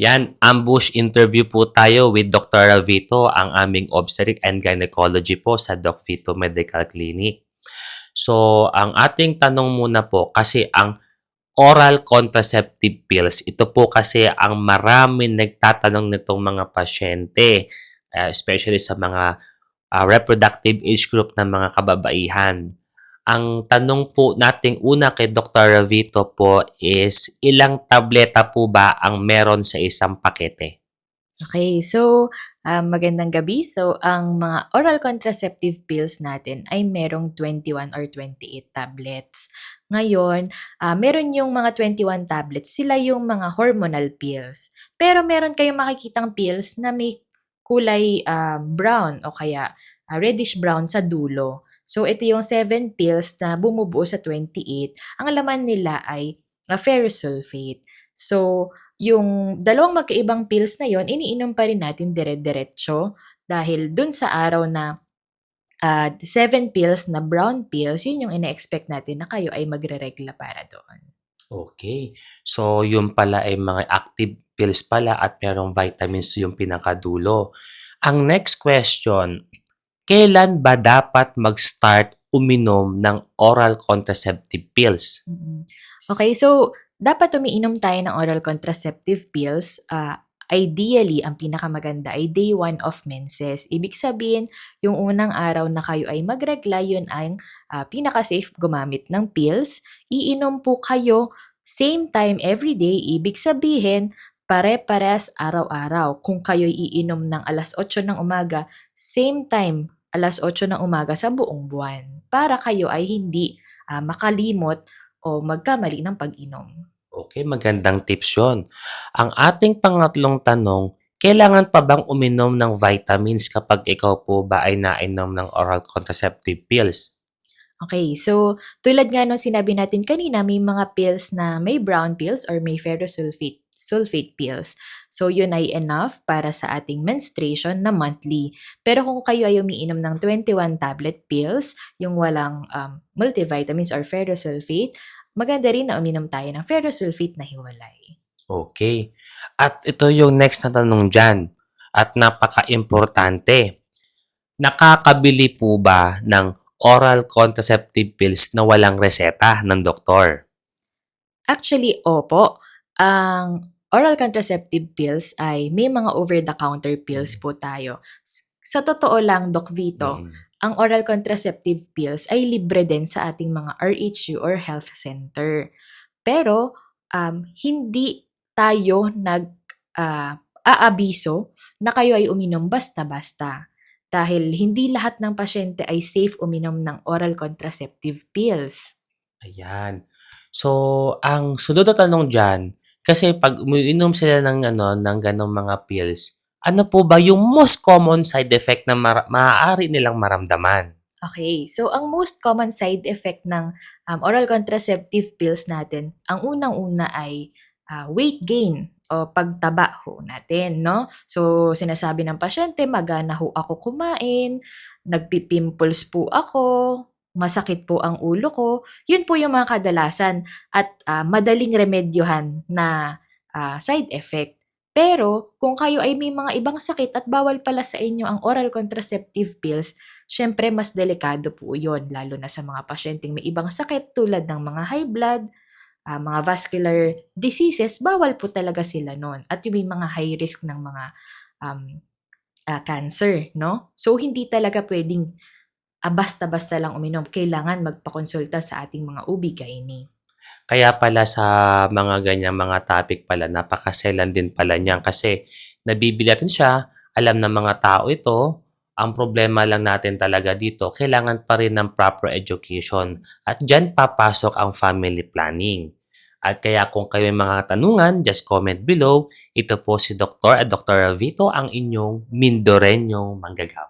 Yan, ambush interview po tayo with Dr. Ravito, ang aming obstetric and gynecology po sa Doc Vito Medical Clinic. So, ang ating tanong muna po, kasi ang oral contraceptive pills, ito po kasi ang marami nagtatanong nitong mga pasyente, uh, especially sa mga uh, reproductive age group ng mga kababaihan. Ang tanong po nating una kay Dr. Ravito po is ilang tableta po ba ang meron sa isang pakete? Okay, so um, magandang gabi. So ang mga oral contraceptive pills natin ay merong 21 or 28 tablets. Ngayon, ah, meron yung mga 21 tablets, sila yung mga hormonal pills. Pero meron kayong makikitang pills na may kulay ah, brown o kaya ah, reddish brown sa dulo. So ito yung 7 pills na bumubuo sa 28. Ang laman nila ay ah, ferrous sulfate. So yung dalawang magkaibang pills na yon iniinom pa rin natin dire-diretso dahil dun sa araw na uh, seven pills na brown pills, yun yung ina-expect natin na kayo ay magre-regla para doon. Okay. So, yun pala ay mga active pills pala at merong vitamins yung pinakadulo. Ang next question, kailan ba dapat mag-start uminom ng oral contraceptive pills? Mm. Okay, so dapat umiinom tayo ng oral contraceptive pills. ah, ideally, ang pinakamaganda ay day 1 of menses. Ibig sabihin, yung unang araw na kayo ay magregla, yun ay ah, pinaka-safe gumamit ng pills. Iinom po kayo same time every day. Ibig sabihin, pare-pares araw-araw. Kung kayo iinom ng alas 8 ng umaga, same time alas 8 ng umaga sa buong buwan. Para kayo ay hindi ah, makalimot o magkamali ng pag-inom. Okay, magandang tips yon. Ang ating pangatlong tanong, kailangan pa bang uminom ng vitamins kapag ikaw po ba ay nainom ng oral contraceptive pills? Okay, so tulad nga nung sinabi natin kanina, may mga pills na may brown pills or may ferrosulfate sulfate pills. So yun ay enough para sa ating menstruation na monthly. Pero kung kayo ay umiinom ng 21 tablet pills, yung walang um, multivitamins or ferrosulfate, maganda rin na uminom tayo ng ferrosulfate na hiwalay. Okay. At ito yung next na tanong dyan. At napaka-importante. Nakakabili po ba ng oral contraceptive pills na walang reseta ng doktor? Actually, opo. Ang oral contraceptive pills ay may mga over-the-counter pills po tayo. Sa totoo lang, Doc Vito, Mm. ang oral contraceptive pills ay libre din sa ating mga RHU or health center. Pero um, hindi tayo nag ah, aabiso na kayo ay uminom basta-basta. Dahil hindi lahat ng pasyente ay safe uminom ng oral contraceptive pills. Ayan. So, ang sunod na tanong dyan, kasi pag umiinom sila ng, ano, ng ganong mga pills, ano po ba yung most common side effect na mara- maaari nilang maramdaman? Okay, so ang most common side effect ng um, oral contraceptive pills natin, ang unang-una ay ah, weight gain o pagtaba ho natin, no? So, sinasabi ng pasyente, magana ho ako kumain, nagpipimples po ako, masakit po ang ulo ko. Yun po yung mga kadalasan at ah, madaling remedyohan na ah, side effect. Pero kung kayo ay may mga ibang sakit at bawal pala sa inyo ang oral contraceptive pills, syempre mas delikado po yon lalo na sa mga pasyenteng may ibang sakit tulad ng mga high blood, ah, mga vascular diseases, bawal po talaga sila nun. At yung may mga high risk ng mga um, ah, cancer, no? So hindi talaga pwedeng ah, basta-basta lang uminom. Kailangan magpakonsulta sa ating mga OB-GYN. Kaya pala sa mga ganyang mga topic pala, napakaselan din pala niyan kasi nabibili natin siya, alam ng mga tao ito, ang problema lang natin talaga dito, kailangan pa rin ng proper education at dyan papasok ang family planning. At kaya kung kayo may mga tanungan, just comment below. Ito po si Dr. at Dr. Vito ang inyong Mindoreño manggagawa.